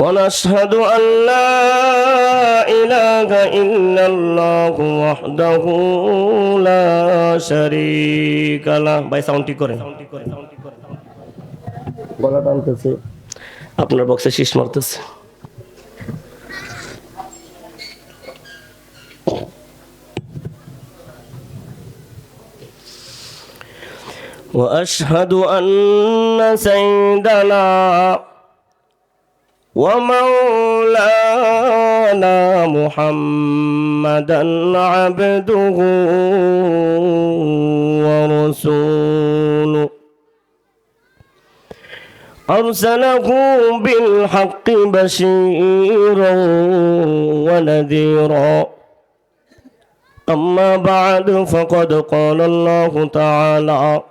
ونشهد أن لا إله إلا الله وحده لا شريك له باي ساونتي كورين بلا গলা টানতেছে بوكس বক্সে مرتس وأشهد أن سيدنا ومولانا محمدا عبده ورسوله. أرسله بالحق بشيرا ونذيرا. أما بعد فقد قال الله تعالى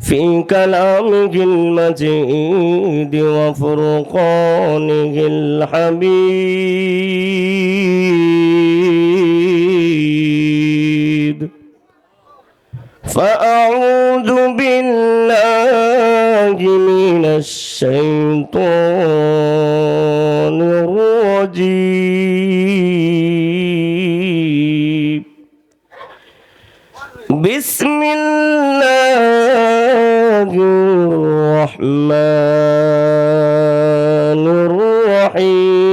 في كلامه المجيد وفرقانه الحميد. فأعوذ بالله من الشيطان الرحمن الرحيم.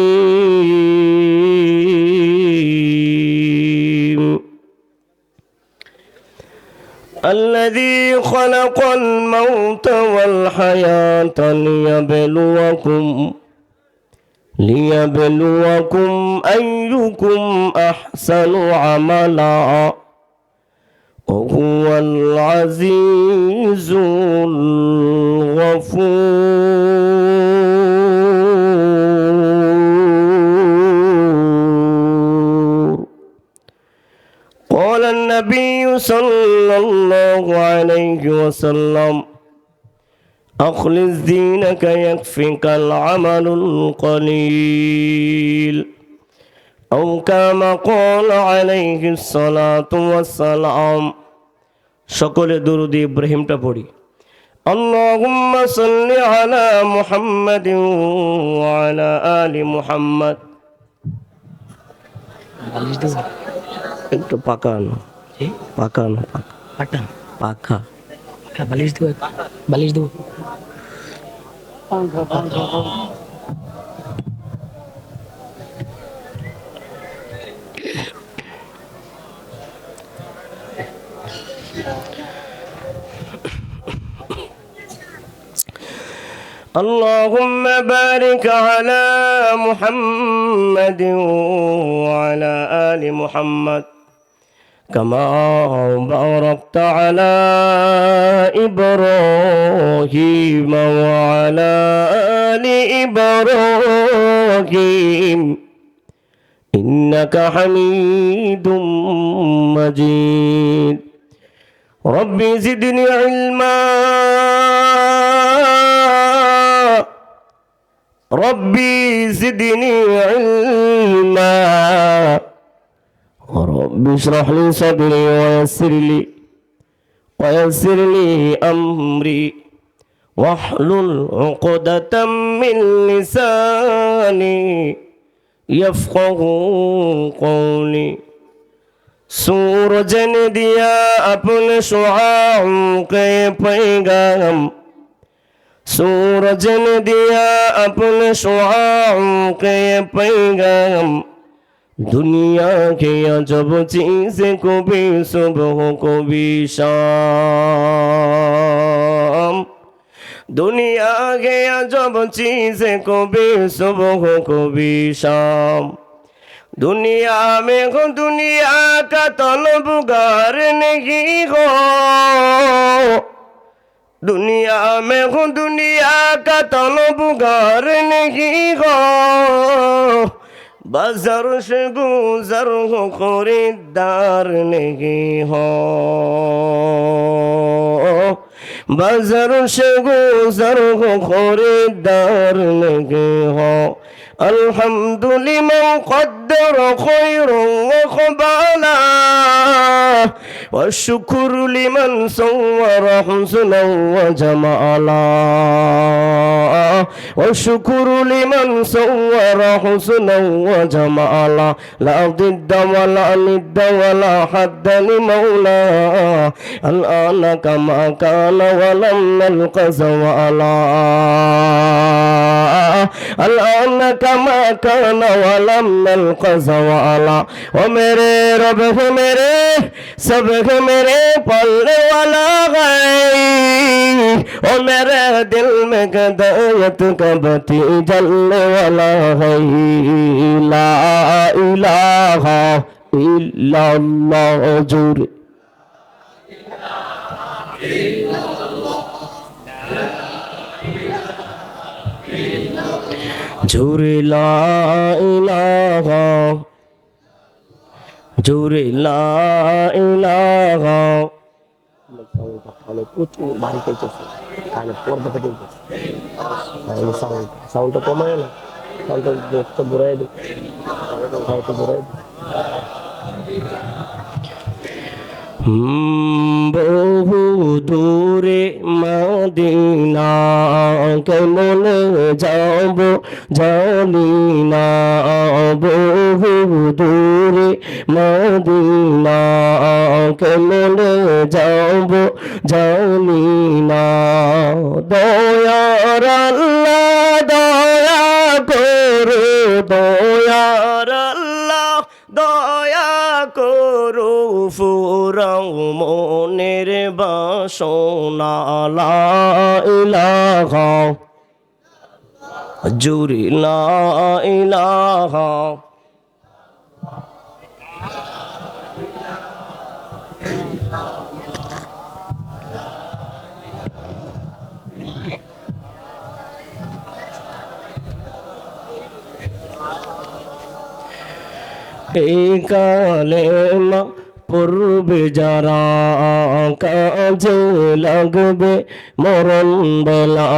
الذي خلق الموت والحياة ليبلوكم ليبلوكم أيكم أحسن عملاً. وهو العزيز الغفور. قال النبي صلى الله عليه وسلم أخلص دينك يكفيك العمل القليل. أو كما قال عليه الصلاة والسلام সকলে দরুদ ইব্রাহিমটা পড়ি اللهم صل على محمد وعلى آل محمد বালিশ দেবো একটু পাকানো এ পাকানো পাকা পাটা পাখা পাখা বালিশ দেবো বালিশ দেবো اللهم بارك على محمد وعلى آل محمد كما باركت على إبراهيم وعلى آل إبراهيم. إنك حميد مجيد. رب زدني علما ربي زدني علما رب اشرح لي صدري ويسر لي ويسر لي أمري واحلل عقدة من لساني يفقه قولي सूरज ने दिया अपने शुआओं के पैगाम सूरज ने दिया अपने शुआओं के पैगाम दुनिया के अजब चीज को भी सुबह को भी शाम दुनिया के अजब चीज को भी सुबह को भी शाम दुनिया में हो दुनिया का तलबगार नहीं हो दुनिया में हो दुनिया का तलबगार नहीं हो बाजार से गुजर हो खरीदार नहीं हो बाजार से गुजर हो खरीदार नहीं हो الحمد لمن قدر خيرا وقبالا والشكر لمن صور حسنا وجمالا والشكر لمن صور حسنا وجمالا. لا ضد ولا ند ولا حد لمولى الآن كما كان ولم نلق زوالا. الآن كما كان ولم نلق زوالا. وميرے رب ہے میرے سب ہے میرے پلنے والا میرے دل میں কবতি জলওয়ালা হইলা ইলাহা ইল্লাল্লাহ, জুর। জুরে লা ইলাহা, জুরে লা ইলাহা। ভালো, প্রচুর পর্দা থেকে ఆయన సౌండ్ సౌండ్తో పోమాయన సౌండ్తో బురాయిడు సౌండ్తో బురాయిడు বহু দূরে মদিনা, কেমন যাব জানি না। বহু দূরে মদিনা, কেমন যাব জানি না। দয়ার দয়া করো, দয়ার ফুরাও মনের বাসনা লা ইলাহা জুরি লা ইলাহা। এই কালেমা পূর্বে যারা কাজে লাগবে, মরণ বেলা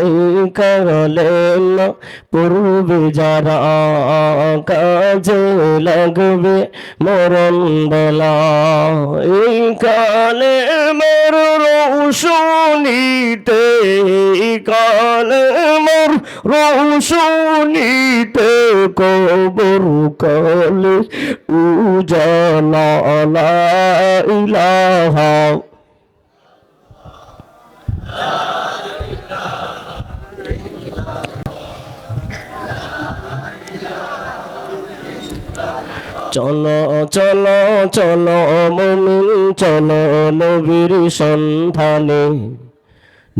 এই কালেমা যারা কাজে লাগবে, মরণ বেলা এই কালে মর রৌশনীতে কালে মর রৌশনীতে কবর কালে উজালা ইলাহা। চলো চলো চলো মমিন চলো নবীর সন্ধানে।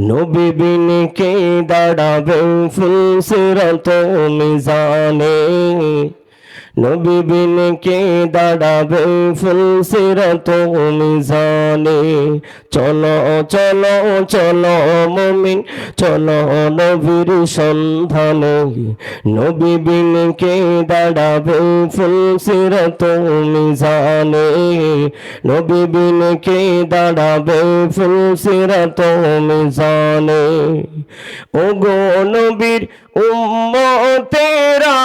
নবী বিনে কে দাঁড়াবে ফুল সিরত মিজানে। নবী বিনে কে দাঁড়াবে ফুল সিরত মিজানে। চলো চলো চলো মমিন, চলো নবীর সন্ধানে। নবী বিনে কে দাঁড়াবে ফুল সিরত মিজানে। নবী বিনে কে দাঁড়াবে ফুল সিরত মিজানে। ও গো নবীর উম্মতেরা।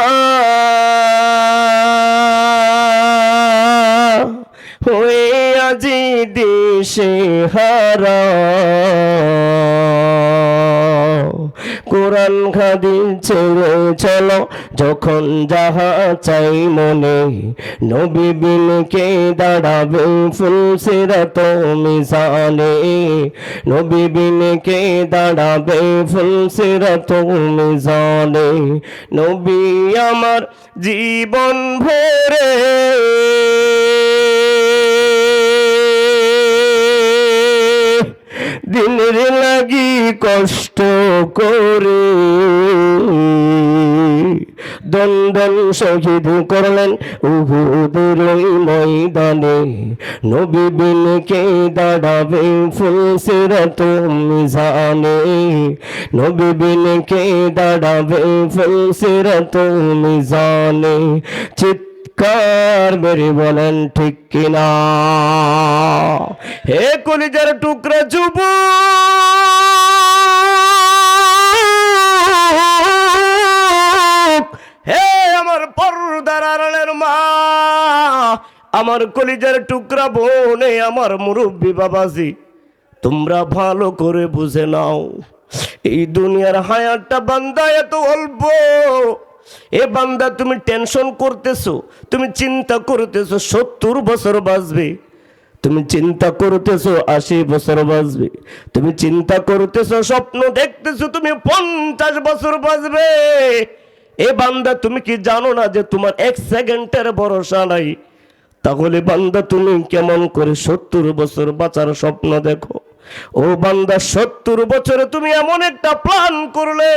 হয়ে আজি দেশে হারা। কোরআন খাদি ছেড়ে চলো, যখন যাহা চাই মনে। নবী বিন কে দাঁড়াবে ফুল সিরাত মিসানে নবী বিন কে দাঁড়াবে ফুল সিরাত মিসানে নবী আমার জীবন ভরে দিনের লাগি কষ্ট করে দন্দন শহীদ করলেন উহুদের ময়দানে। নবী বিন কে দাঁড়াবে ফুল সিরাত মিজানে। নবী বিন কে দাঁড়াবে ফুল সিরাত মিজানে। চিৎকার মেরে বলেন ঠিক কিনা? হে কলিজার টুকরা যুব! হে আমার পর্দার আড়ালের মা! আমার কলিজার টুকরা বোনে, আমার মুরব্বী বাবাজি, তোমরা ভালো করে বুঝে নাও। এই দুনিয়ার হায়াতটা বান্দা এত অল্প। এ বান্দা, তুমি টেনশন করতেছো, তুমি চিন্তা করতেছো, সত্তর বছর বাঁচবে। তুমি চিন্তা করতেছো, আশি বছর বাঁচবে। তুমি চিন্তা করতেছো, স্বপ্ন দেখতেছো, তুমি পঞ্চাশ বছর বাঁচবে। এ বান্দা, তুমি কি জানো না যে তোমার এক সেকেন্ডের ভরসা নাই? তাহলে বান্দা, তুমি কেমন করে সত্তর বছর বাঁচার স্বপ্ন দেখো? ও বান্দা, সত্তর বছরে তুমি এমন একটা প্ল্যান করলে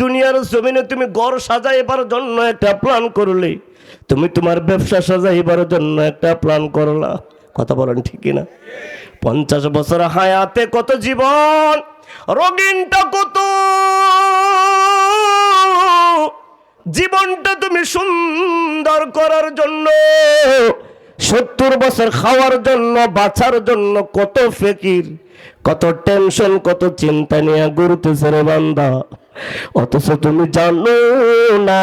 দুনিয়ার জমিনে তুমি ঘর সাজাইবার জন্য একটা প্ল্যান করলে, তুমি তোমার ব্যবসা সাজাইবার জন্য একটা প্ল্যান করলা। কথা বলেন ঠিক না পঞ্চাশ বছর হায়াতে কত জীবন রঙিনটা কত? জীবনটা তুমি সুন্দর করার জন্য, সত্তর বছর খাওয়ার জন্য, বাঁচার জন্য কত ফেকির, কত টেনশন কত চিন্তা নিয়ে ঘুরতেছে রে বান্দা। অথচ তুমি জানো না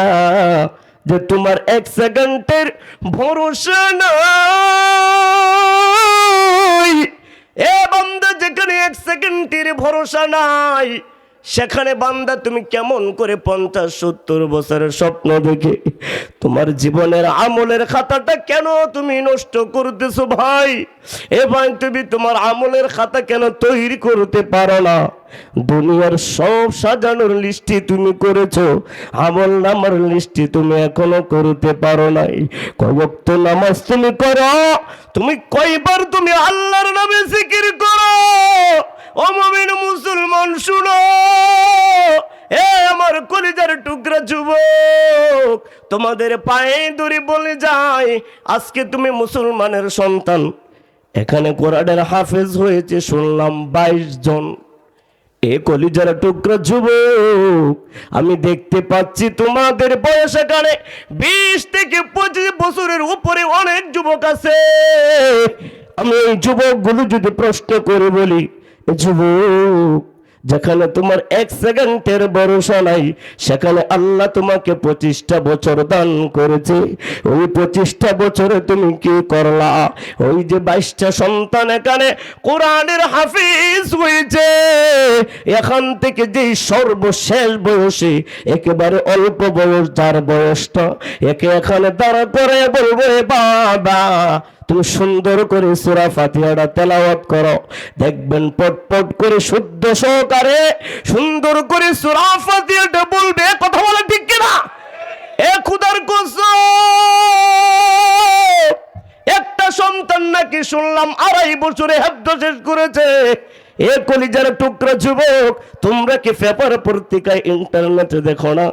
যে তোমার এক সেকেন্ডের ভরসা নাই। এ বন্ধ, যেখানে এক সেকেন্ডের ভরসা নাই সেখানে বান্দা, তুমি কেমন করে পঞ্চাশ সত্তর বছরের স্বপ্ন দেখে তোমার জীবনের আমলের খাতাটা কেন তুমি নষ্ট করতেছো ভাই? এ ভাই তুমি তোমার আমলের খাতা কেন তৈরি করতে পারো না? দুনিয়ার সব সাজানোর লিস্টি তুমি করেছ, আমল নামার লিস্টি তুমি এখনও করতে পারো নাই। কয়ক্ত নামাজ তুমি করো, তুমি কয়বার তুমি আল্লাহর নামে জিকির করো? ও মমিন মুসলমান, শুনো। কলিজার টুকরা যুবক, তোমাদের পায়ে দড়ি বলে যায়, আজকে তুমি মুসলমানের সন্তান। এখানে কোরআনের হাফেজ হয়েছে, শুনলাম বাইশ জন। এ কলিজার টুকরা যুবক, আমি দেখতে পাচ্ছি তোমাদের বয়স এখানে বিশ থেকে পঁচিশ বছরের উপরে অনেক যুবক আছে। আমি এই যুবকগুলো যদি প্রশ্ন করে বলি যুবক যেখানে তোমার এক সেকেন্ডের ভরসা নাই, সেখানে আল্লাহ তোমাকে পঁচিশটা বছর দান করেছে। ওই পঁচিশটা বছরে তুমি কি করলা? ওই যে বাইশটা সন্তান এখানে কোরআনের হাফিজ হয়েছে। এখান থেকে যে সর্বশেষ বয়সে, একেবারে অল্প বয়স, যার বয়সটা একে এখানে দাঁড়া করে বলব "এ বাবা তুমি সুন্দর করে সুরা ফাতিহাটা তেলাওয়াত করো। দেখবেন পট পট করে শুদ্ধ সহকারে সুন্দর করে সুরা ফাতিহাটা বলবে, কথা বলে ঠিক কিনা? এ খুদার কসম! একটা সন্তান নাকি শুনলাম আড়াই বছরে হেব্দ শেষ করেছে। এ কলিজার টুকরা যুবক, তোমরা কি পেপার পত্রিকায় ইন্টারনেটে দেখো না?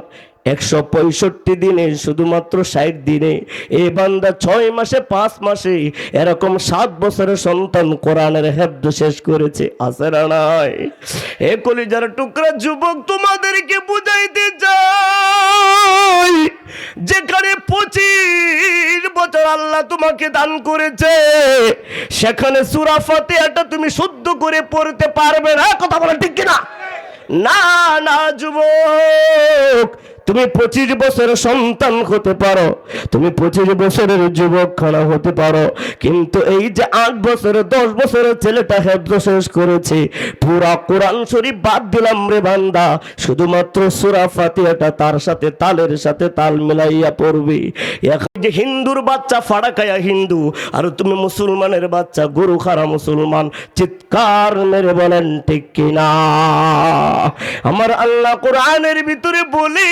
একশো পঁয়ষট্টি দিনে, শুধুমাত্র ষাট দিনে, এই বান্দা ছয় মাসে, পাঁচ মাসে এরকম সাত বছরের সন্তান কোরআনের হেব্দ শেষ করেছে। আছে না নাই? এ কলিজার টুকরা যুবক, তোমাদেরকে বুঝাইতে চাই, যেখানে পঁচিশ বছর আল্লাহ তোমাকে দান করেছে, সেখানে সুরা ফাতিহাটা তুমি শুদ্ধ করে পড়তে পারবে না। কথা বলে ঠিক কিনা? না না, যুবক। তুমি পঁচিশ বছরের সন্তান হতে পারো। তুমি পঁচিশ বছরের যুবক খানা হতে পারো। কিন্তু এই যে আট বছরের, দশ বছরের ছেলেটা হেফজ শেষ করেছে, পুরা কোরআন শরীফ বাদ দিলাম রে বান্দা। শুধুমাত্র সুরা ফাতিহাটা তার সাথে তালের সাথে তাল মিলাইয়া পড়বে। এখন যে হিন্দুর বাচ্চা ফাড়াকায়া হিন্দু, আর তুমি মুসলমানের বাচ্চা গরু খারা মুসলমান, চিৎকার মেরে বলেন, ঠিক কিনা? আমার আল্লাহ কোরআনের ভিতরে বলি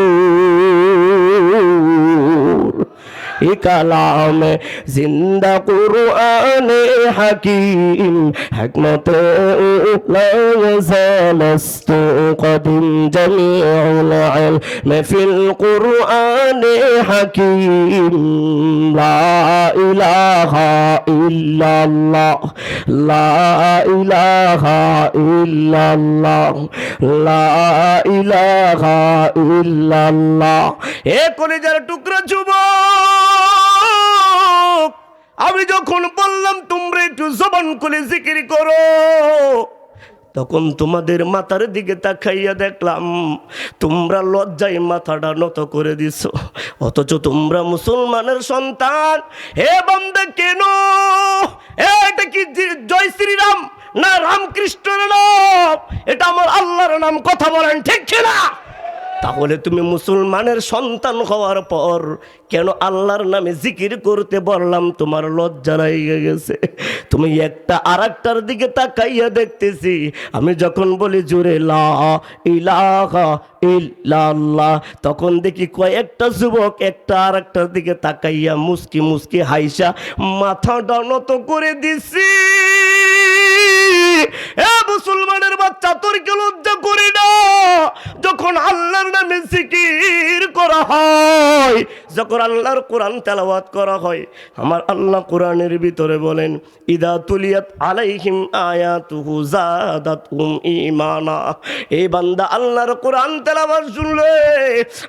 কালাম জিন্দা কুরআন হাকিম, হিকমত লাযালাস্ত কদিম জামিউল ইলম ফিল কুরআন হাকিম, লা ইলাহা ইল্লাল্লাহ, লা ইলাহা লা ইলাহা যুবক! আমি যখন বললাম, তোমরা একটু জবান করে জিকির করো। তখন তোমাদের মাথার দিকে তাকাইয়া দেখলাম, তোমরা লজ্জায় মাথাটা নত করে দিছ। অথচ তোমরা মুসলমানের সন্তান। হে বন্ধে কেন? এটা কি জয় শ্রীরাম না রামকৃষ্ণের নাম? এটা আমার আল্লাহর নাম। কথা বলেন ঠিক কিনা? তাহলে তুমি মুসলমানের সন্তান হওয়ার পর কেন আল্লাহর নামে জিকির করতে বললাম? তোমার লজ্জা লাগিয়ে গেছে। তুমি একটা আর একটার দিকে তাকাইয়া দেখতেছি। আমি যখন বলি, জোরে লা ইলাহা ইল্লাল্লাহ তখন দেখি কয়েকটা যুবক একটা আর একটার দিকে তাকাইয়া মুস্কি মুস্কি হাইসা মাথাটা নত করে দিছি। এ মুসলমানের বাচ্চা তোর কে লজ্জা করি না। যখন আল্লাহর নামে জিকির করা হয় যখন আল্লাহর কোরআন তেলাওয়াত করা হয়, আমার আল্লাহ কোরআনের ভিতরে বলেন, ইদা তুলিয়াত আলাইহিম আয়াতুহু জাদাতুহুম ঈমানা। এই বান্দা আল্লাহর কোরআন তেলাওয়াত শুনলে,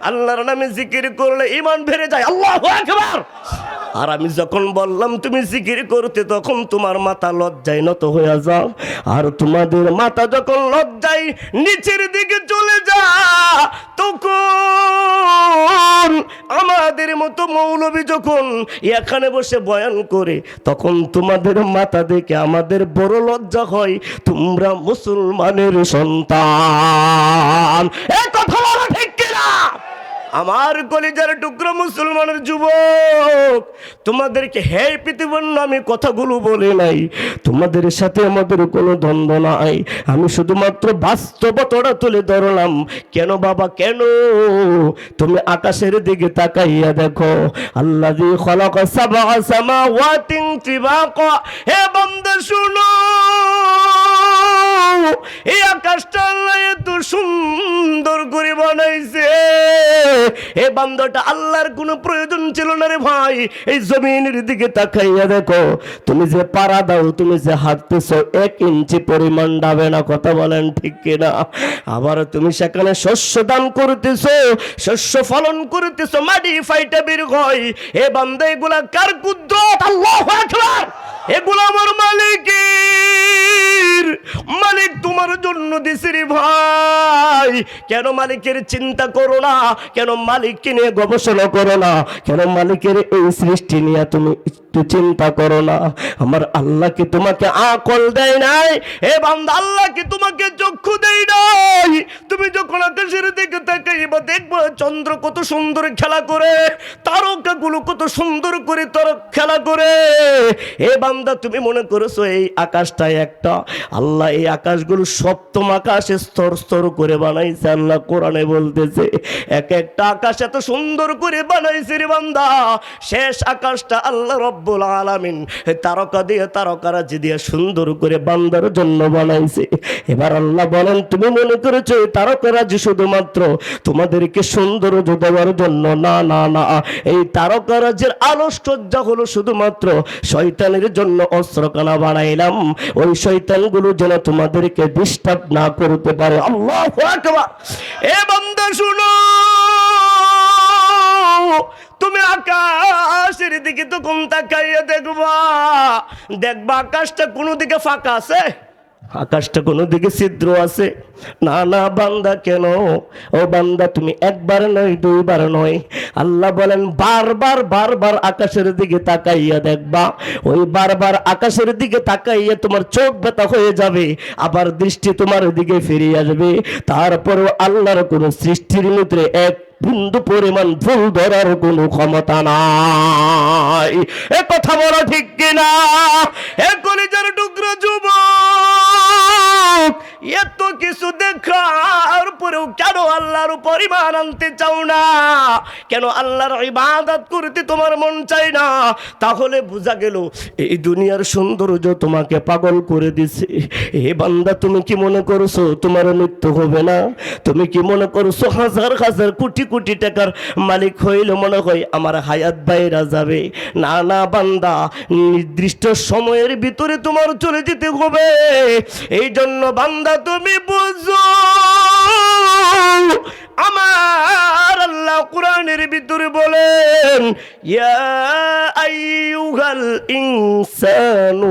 আল্লাহর নামে জিকির করলে ঈমান বেড়ে যায়। আল্লাহু আকবার! আর আমি যখন বললাম, তুমি জিকির করতে তখন তোমার মাথা লজ্জায় নত হয়ে যাও। আর তোমাদের মাথা যখন লজ্জায় নিচের দিকে চলে যা, তখন আমাদের মতো মৌলবী যখন এখানে বসে বয়ান করে, তখন তোমাদের মাথা দেখে আমাদের বড় লজ্জা হয়। তোমরা মুসলমানের সন্তান। এ কথা আমার কলিজার টুকরো মুসলমানের যুবক, তোমাদেরকে হে পৃথিবীর আমি কথাগুলো বলে নাই। তোমাদের সাথে আমাদের কোনো দ্বন্দ্ব নাই। আমি শুধুমাত্র বাস্তবতাটা তুলে ধরলাম। কেন বাবা, কেন? তুমি আকাশের দিকে তাকাইয়া দেখো। আল্লাহ দি খলক সাবা সামাওয়াতিন তিবাকা। হে বান্দা, শুনো। এই আকাশটা আল্লাহ এত সুন্দর করে বানাইছে। এ বান্দটা আল্লাহর কোনো প্রয়োজন ছিল না রে ভাই। এই জমিনের দিকে তাকাইয়া দেখো, তুমি যে পাড়া দাও, তুমি যে হাঁটতেছো, এক ইঞ্চি পরিমাণ ডাবে না, কথা বলেন ঠিক কিনা? আবার তুমি সেখানে শস্য দান করতেছো, শস্য ফলন করতেছো, মাটি ফাইটা বের হয়। এ বান্দা, এগুলা কার কুদ্রত? আল্লাহ এগুলো আমার মালিকের। মালিক তোমার জন্য দিছি রে ভাই। কেন মালিকের চিন্তা করো না? কেন মালিককে নিয়ে গবেষণা করো না? কেন মালিকের এই সৃষ্টি নিয়ে তুমি একটু চিন্তা করো না। আমার আল্লাহ কি তোমাকে আকল দেয় নাই? এ বান্দা, আল্লাহ কি তোমাকে চক্ষু দেয় নাই? তুমি যখন আকাশের দিকে তাকাইবা, দেখব চন্দ্র কত সুন্দর খেলা করে, তারকাগুলো কত সুন্দর করে তার খেলা করে। এ বান্দা, তুমি মনে করেছ এই আকাশটাই একটা? আল্লাহ এই আকাশগুলো সপ্তম আকাশে স্তর স্তর করে বানাইছে, আল্লাহ কোরআনে বলতেছে এক একটা আকাশ এত সুন্দর করে বানাইছে রে বান্দা। শেষ আকাশটা আল্লাহ রব্বুল আলামিন তারকা দিয়ে তারকারাজি দিয়ে সুন্দর করে বান্দার জন্য বানাইছে। এবার আল্লাহ বলেন, তুমি মনে করেছ এই তারকারাজি শুধুমাত্র তোমাদেরকে সৌন্দর্য দেওয়ার জন্য? না না না। এই তারকারাজের আলোকসজ্জা হলো শুধুমাত্র শয়তানের জন্য অস্ত্রকানা বানাইলাম। ওই শয়তানগুলো যেন তোমাদেরকে ডিস্টার্ব না করতে পারে। আল্লাহ এ বান্দা, শুনো! তুমি আকাশের দিকে তো কোন তাকাইয়া দেখবা। দেখবা আকাশটা কোনো দিকে ফাঁকা আছে? আকাশটা কোনো দিকে ছিদ্র আছে? না না, বান্দা কেন? ও বান্দা, তুমি একবার নয়, দুইবার নয়। আল্লাহ বলেন, বারবার বারবার আকাশের দিকে তাকাইয়া দেখবা। ওই বারবার আকাশের দিকে তাকাইয়া তোমার চোখ ব্যথা হয়ে যাবে, আবার দৃষ্টি তোমার দিকে ফিরে আসবে। তারপরেও আল্লাহর কোনো সৃষ্টির ভিতরে এক বিন্দু পরিমাণ ভুল ধরার কোনো ক্ষমতা নাই। এ কথা বলো ঠিক কিনা? এ কলিজার টুকরো এত কিছু দেখার পরেও কেন আল্লাহর উপর আনতে চাও না? কেন আল্লাহর ইবাদত করতে তোমার মন চাই না? তাহলে বোঝা গেল, এই দুনিয়ার সৌন্দর্য তোমাকে পাগল করে দিছে। এ বান্দা, তুমি কি মনে করছ তোমার মৃত্যু হবে না? তুমি কি মনে করছ হাজার হাজার কোটি কোটি টাকার মালিক হইলে মনে হয় আমার হায়াত বাইরা যাবে? না না বান্দা, নির্দিষ্ট সময়ের ভিতরে তোমার চলে যেতে হবে। এই জন্য বান্দা, তুমি বুঝো। আমার আল্লাহ কোরআনের ভিতরে বলেন, ইয়া আইয়ুহাল ইনসানু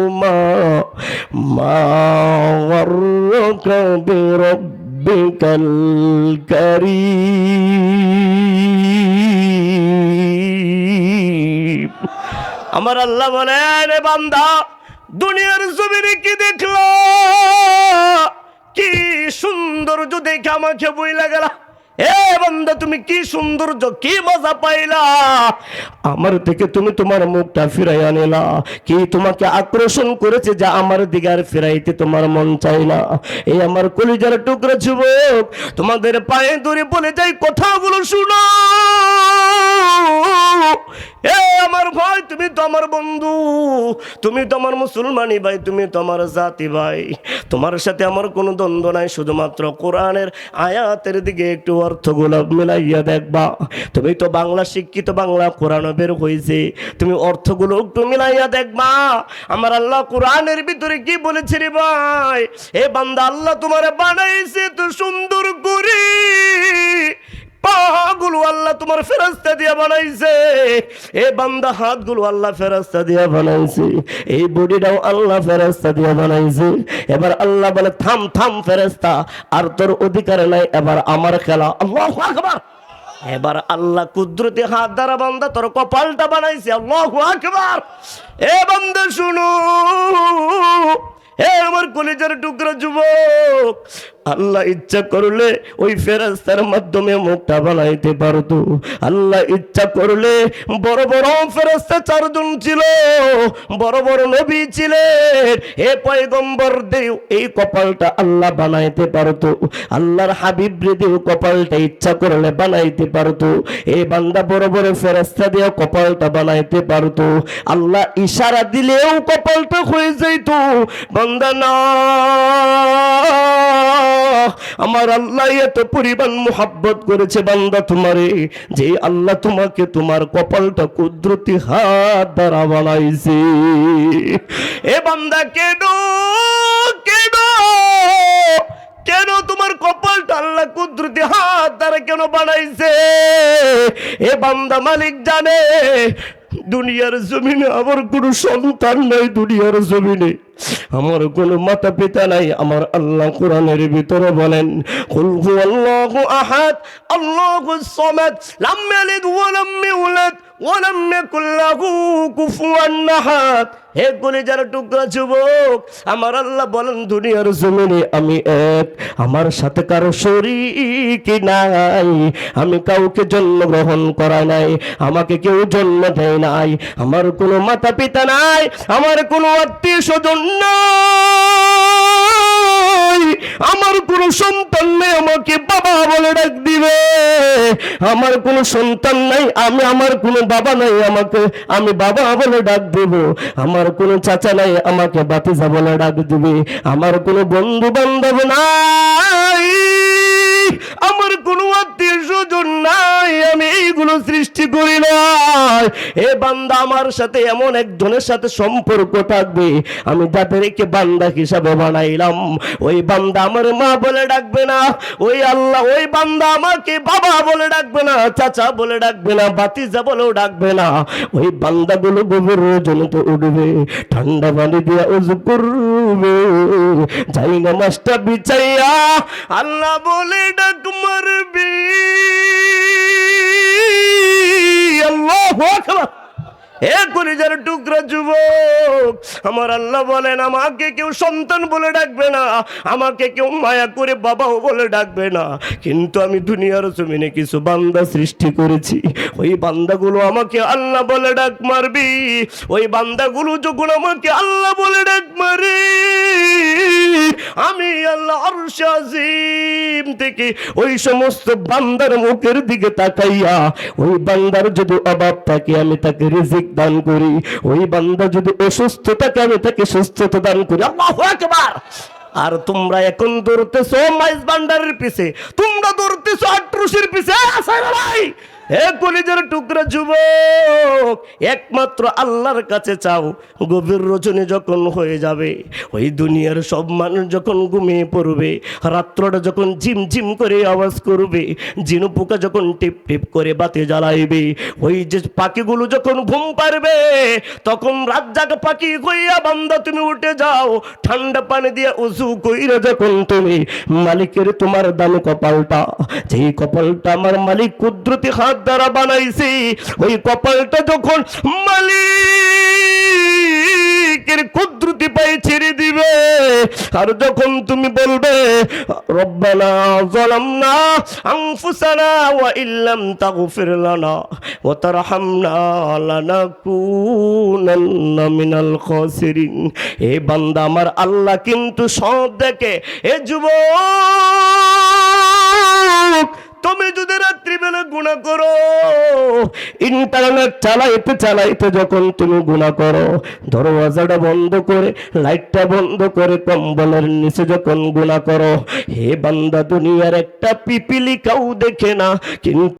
আমার আল্লাহ বলেন বান্দা, দুনিয়ার জমিনে কি দেখল? কি সৌন্দর্য দেখে আমাকে বই লাগালা এ বান্দা, তুমি কি সৌন্দর্য, কি মজা পাইলা? আমার থেকে তুমি তোমার মুখটা ফিরাই আনিলা কি তোমাকে আকর্ষণ করেছে যা আমার দিকে আর ফিরাইতে তোমার মন চাই না? এই আমার কলিজার টুকরা যুবক, তোমাদের পায়ে ধরে বলে যাই কথাগুলো শুনো। এ আমার ভাই, তুমি তো আমার বন্ধু, তুমি তো আমার মুসলমানি ভাই, তুমি তো আমার জাতি ভাই। তোমার সাথে আমার কোনো দ্বন্দ্ব নাই, শুধুমাত্র কোরআনের আয়াতের দিকে একটু অর্থগুলো মিলাইয়া দেখবা। তুমি তো বাংলা শিক্ষিত, বাংলা কোরআন বের হয়েছে তুমি অর্থগুলো একটু মিলাইয়া দেখবা। আমার আল্লাহ কোরআনের ভিতরে কি বলেছে রে ভাই? এ বান্দা, আল্লাহ তোমার বানাইছে তো সুন্দর করে। পাগুলো আল্লাহ তোমার ফেরস্তা দিয়ে বানাইছে। এ বান্দা, হাতগুলো আল্লাহ ফেরস্তা দিয়ে বানাইছে। এই বডিটাও আল্লাহ ফেরস্তা দিয়ে বানাইছে। এবার আল্লাহ বলে, থাম থাম ফেরস্তা আর তোর অধিকার নাই, এবার আমার খেলা। আল্লাহু আকবার। এবার আল্লাহ কুদরতি হাত দ্বারা বান্দা তোর কপালটা বানাইছে। আল্লাহু আকবার। এ বান্দা, শুনো। হে আমার কলেজের টুকরা যুবক, আল্লাহ ইচ্ছা করলে ওই ফেরাস্তার মাধ্যমে মুখটা বানাইতে পারতো। আল্লাহ ইচ্ছা করলে বড় বড় ফেরাস্তা চারজন ছিল, বড় বড় নবী ছিলেন। হে পয়গম্বর দেও, এই কপালটা আল্লাহ বানাইতে পারতো। আল্লাহর হাবিব দেও, কপালটা ইচ্ছা করলে বানাইতে পারতো। এই বান্দা বড় বড় ফেরাস্তা দিয়ে কপালটা বানাইতে পারতো। আল্লাহ ইশারা দিলেও কপালটা হয়ে যাইতো। বান্দা আমার আল্লাহ এত পরিমাণ মোহাব্বত করেছে বান্দা তোমারে, যে আল্লাহ তোমাকে তোমার কপালটা কুদরতি হাত দ্বারা বানাইছে। এ বান্দা কেন কেন কেন তোমার কপালটা আল্লাহ কুদরতি হাত দ্বারা কেন বানাইছে? এ বান্দা মালিক জানে, দুনিয়ার জমিনে আমার কোনো সন্তান নাই, দুনিয়ার জমিনে। আমার কোনো মাতা পিতা নাই। আমার আল্লাহ কোরআনের ভিতরে বলেন, কুল হুয়াল্লাহু আহাদ আল্লাহুস সামাদ, লাম ইয়ালিদ ওয়া লাম ইউলাদ, ওয়া লাম ইয়াকুল লাহু কুফুয়ান আহাদ। হে কলিজার টুকরা যুবক, আমার আল্লাহ বলেন, দুনিয়ার জমিনে আমি এক, আমার সাথে কারও শরীক নাই। আমি কাউকে জন্মগ্রহণ করা নাই, আমাকে কেউ জন্ম দেয় নাই। আমার কোনো মাতা পিতা নাই, আমার কোনো আত্মীয় স্বজন নাই। আমার সন্তান নেই, আমাকে বাবা বলে ডাক দিবে। আমার সন্তান নাই, আমি আমার বাবা নাই, আমাকে আমি বাবা বলে ডাক দেব। আমার কোনো চাচা নাই, আমাকে বাতিজা বলে ডাক দিবে। আমার কোনো বন্ধু বান্ধব নাই, আমার কোনো আত্মীয় নাই, আমি এইগুলো সৃষ্টি করি নাই। এ বান্দা আমার সাথে এমন একজনের সাথে সম্পর্ক থাকবে, আমি যাদেরকে বান্দা হিসাবে বানাইলাম। ওই বান্দা আমার মা বলে ডাকবে না, ওই আল্লাহ, ওই বান্দা আমাকে বাবা বলে ডাকবে না, চাচা বলে ডাকবে না বাতিজা বলেও ডাকবে না। ওই বান্দাগুলো গভীর রজনীতে উঠবে, ঠান্ডা পানি দিয়ে উজু করবে। যাই না মাছটা বিছাইয়া আল্লাহ বলে ডাক মারবি। আল্লাহু আকবার এ কলিজার টুকরা যুবক, আমার আল্লাহ বলেন, আমাকে কেউ সন্তান বলে ডাকবে না, আমাকে কেউ মায়া করে বাবাও বলে ডাকবে না। কিন্তু আমি দুনিয়ার জমিনে কিছু বান্দা সৃষ্টি করেছি। ওই বান্দাগুলো আমাকে আল্লাহ বলে ডাক মারবি। ওই বান্দাগুলো যখন আমাকে আল্লাহ বলে ডাক মারে, আমি আল্লাহ আজিম থেকে ওই সমস্ত বান্দার মুখের দিকে তাকাইয়া, ওই বান্দার যদি অভাব থাকে, আমি তাকে রিজিক দান করি। ওই বান্দা যদি অসুস্থ থাকে আমি তাকে সুস্থতা দান করি, আল্লাহ একবার আর তোমরা এখন দৌড়তেছো মাইজ বান্দারের পিছে, তোমরা দৌড়তেছো আট্রুসের পিছে আসাই ভাই হে কলিজার টুকরা যুবক, একমাত্র আল্লাহর কাছে চাও, গভীর রজনী যখন হয়ে যাবে, ওই দুনিয়ার সব মানুষ যখন ঘুমিয়ে পড়বে, রাত্রটা যখন ঝিম ঝিম করে আওয়াজ করবে, জিনু পোকা যখন টিপ টিপ করে বাতি জ্বালাইবে, ওই যে পাখিগুলো যখন ঘুম পারবে তখন রাত জাগা পাখি কইয়া বান্দা তুমি উঠে যাও, ঠান্ডা পানি দিয়ে উজু কইরা যখন তুমি মালিকের তোমার দামি কপালটা, যেই কপালটা আমার মালিক কুদরতি হাত দ্বারা বানাইছি, ওই কপালটা যখন মালিকের কুদরতি পাই ছেড়ে দিবে, আর যখন তুমি বলবে, রব্বানা ওয়া ইল্লাম মিনাল এ বান্দা আমার আল্লাহ কিন্তু সব দেখে, এ যুবক তুমি যদি রাত্রিবেলা গুণা করো ইন্টারনেট চালাইতে চালাইতে যখন তুমি গুণা করো, দরওয়াজাটা বন্ধ করে লাইটটা বন্ধ করে, কম্বলের নিচে যখন গুণা করো, হে বান্দা, দুনিয়ার একটা পিপিলিকাও দেখে না, কিন্তু